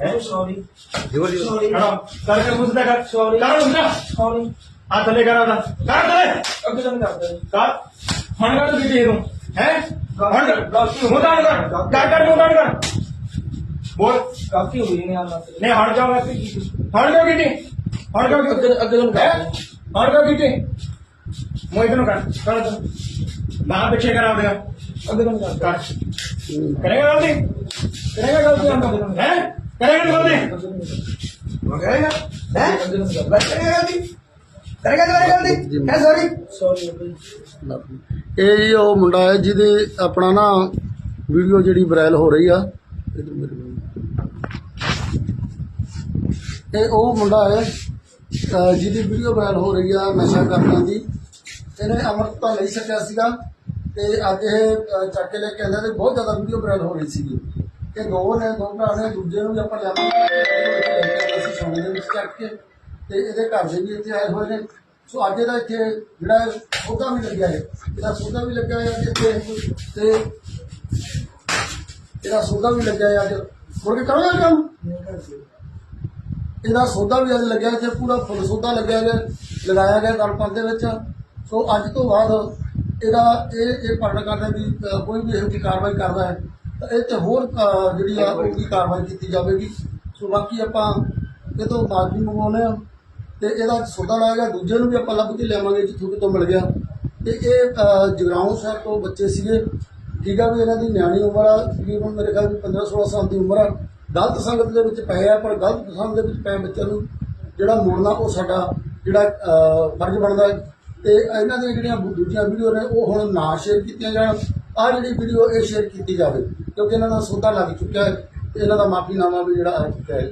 ਹੈ ਸੌਰੀ। ਜੋਰ ਜੋਰ। ਸੌਰੀ। ਖੜਾ। ਕਰਕੇ ਮੁੱਦਾ ਕਰ। Sorry. ਕਰ ਮੁੱਦਾ ਸੌਰੀ। ਹੱਥ ਲੈ ਕਰ ਉਹਦਾ। ਕਰ ਥੱਲੇ। ਅੱਗੇ ਜਨ ਕਰਦਾ ਜੀ ਕਰ। ਹੁਣ ਕਰ ਤੂੰ ਕਿਤੇ ਨੂੰ ਹੈ? ਹੁਣ ਗਲਤੀ ਹੋ ਗਈ। ਮੁੱਦਾ ਕਰ ਕਰ ਕਰ ਮੁੱਦਾ ਕਰ। ਬੋਲ। ਗਲਤੀ ਹੋ ਗਈ ਨੇ ਆਨਾ ਤੇ ਨਹੀਂ ਹਟ ਜਾਓ ਮੈਂ ਹਟ ਜਾਓ ਕਿਤੇ ਹਟ ਜਾਓ ਅੱਗੇ ਅੱਗੇ। ਹਟ ਜਾਓ ਕਿਤੇ ਨੂੰ ਕਰ। ਕਰ ਪਿੱਛੇ ਕਰਾ ਦੇਗਾ ਅੱਗੇ ਜਨ ਕਰਦਾ ਕਰ। ਕਰੇਗਾ ਗਲਤੀ? ਕਰੇਗਾ ਗਲਤੀ ਹੈ? ਕਰੇਗਾ ਗਲਤੀ ਕਰੇਗਾ ਹੈ ਅੱਗੇ ਜਨ ਕਰਦਾ ਕਰੇਗਾ ਗਲਤੀ ਕਰੇਗਾ ਕਰੇਗਾ ਗਲਤੀ ਹੈ ਸੌਰੀ ਸੌਰੀ ਅੱਗੇ ਜੀ। ਇਹ ਜੀ ਉਹ ਮੁੰਡਾ ਹੈ ਜਿਹਦੇ ਆਪਣਾ ਨਾ ਵੀਡੀਓ ਜਿਹੜੀ ਵਾਇਰਲ ਹੋ ਰਹੀ ਆ। ਇਹ ਉਹ ਮੁੰਡਾ ਹੈ ਅਹ ਜਿਹਦੀ ਵੀਡੀਓ ਵਾਇਰਲ ਹੋ ਰਹੀ ਆ ਨਸ਼ਾ ਕਰਨਾ ਦੀ ਇਹਨੇ ਅੰਮ੍ਰਿਤ ਤਾਂ ਨਹੀਂ ਸਕਿਆ ਸੀਗਾ ਤੇ ਅੱਜ ਇਹ ਅਹ, ਚੱਕ ਕੇ ਲੈ ਕੇ ਆਂਦਾ ਤੇ ਬਹੁਤ ਜ਼ਿਆਦਾ ਵੀਡੀਓ ਵਾਇਰਲ ਹੋ ਰਹੀ ਸੀਗੀ ਇਹ ਦੋ ਨੇ, ਦੋ ਭਰਾ ਨੇ, ਦੂਜੇ ਨੂੰ ਵੀ ਆਪਾਂ ਲਿਆਵਾਂਗੇ ਅਸੀਂ ਸੋਨੇ ਦੇ ਵਿੱਚ ਚੱਕ ਕੇ ਤੇ ਇਹਦੇ ਘਰ ਦੇ ਵੀ ਇੱਥੇ ਆਏ ਹੋਏ ਨੇ। ਸੋ ਅੱਜ ਇਹਦਾ ਇੱਥੇ ਜਿਹੜਾ ਸੌਦਾ ਵੀ ਲੱਗਿਆ ਹੈ, ਇਹਦਾ ਸੌਦਾ ਵੀ ਲੱਗਿਆ ਹੈ ਅੱਜ ਇੱਥੇ। ਤੇ ਇਹਦਾ ਸੌਦਾ ਵੀ ਲੱਗਿਆ ਹੈ ਅੱਜ। ਮੁੜ ਕੇ ਕਰੋਗੇ ਕੰਮ? ਇਹਦਾ ਸੌਦਾ ਵੀ ਅੱਜ ਲੱਗਿਆ ਇੱਥੇ, ਪੂਰਾ ਫੁੱਲ ਸੌਦਾ ਲੱਗਿਆ ਗਿਆ ਲਗਾਇਆ ਗਿਆ ਗਲਪੰਦ ਦੇ ਵਿੱਚ। ਸੋ ਅੱਜ ਤੋਂ ਬਾਅਦ ਇਹਦਾ ਇਹ ਇਹ ਪੜਨ ਕਰਦਾ ਵੀ ਕੋਈ ਵੀ ਇਹੋ ਜਿਹੀ ਕਾਰਵਾਈ ਕਰਦਾ ਹੈ। ਤਾਂ ਇਹ ਤੇ ਹੋਰ ਅ, ਜਿਹੜੀ ਆ ਉਹ ਵੀ ਕਾਰਵਾਈ ਕੀਤੀ ਜਾਵੇਗੀ? ਸੋ ਬਾਕੀ ਆਪਾਂ ਇਹ ਤੋਂ ਮਾਫੀ ਮੰਗਵਾਉਂਦੇ ਆ ਤੇ ਇਹਦਾ ਸੌਦਾ ਲਾਇਆ ਗਿਆ। ਦੂਜੇ ਨੂੰ ਵੀ ਆਪਾਂ ਲੱਭ ਕੇ ਲਿਆਵਾਂਗੇ ਜਿੱਥੋਂ ਕਿਤੋਂ ਮਿਲ ਗਿਆ। ਤੇ ਇਹ ਅ, ਜਗਰਾਉਂ ਸ਼ਹਿਰ ਤੋਂ ਬੱਚੇ ਸੀਗੇ। ਠੀਕ ਆ ਵੀ ਇਹਨਾਂ ਦੀ ਨਿਆਣੀ ਉਮਰ ਆ ਤਕਰੀਬਨ ਮੇਰੇ ਖਿਆਲ ਵੀ 15 16 ਸਾਲ ਦੀ ਉਮਰ ਆ। ਗਲਤ ਸੰਗਤ ਦੇ ਵਿੱਚ ਪਏ ਆ ਪਰ ਗਲਤ ਸੰਗਤ ਦੇ ਵਿੱਚ ਪਏ ਬੱਚਿਆਂ ਨੂੰ ਜਿਹੜਾ ਮੋੜਨਾ ਉਹ ਸਾਡਾ ਜਿਹੜਾ ਅ, ਫਰਜ਼ ਬਣਦਾ। ਹੈ ਤੇ ਇਹਨਾਂ ਦੀਆਂ ਜਿਹੜੀਆਂ ਦੂਜੀਆਂ ਵੀਡੀਓ ਨੇ ਉਹ ਹੁਣ ਨਾ ਸ਼ੇਅਰ ਕੀਤੀਆਂ ਜਾਣ। ਆ ਜਿਹੜੀ ਵੀਡੀਓ ਇਹ ਸ਼ੇਅਰ ਕੀਤੀ ਜਾਵੇ, ਕਿਉਂਕਿ ਇਹਨਾਂ ਦਾ ਸੌਦਾ ਲੱਗ ਚੁੱਕਿਆ ਹੈ। ਤੇ ਇਹਨਾਂ ਦਾ ਮਾਫੀਨਾਮਾ ਵੀ ਜਿਹੜਾ ਆ ਚੁੱਕਿਆ ਹੈ।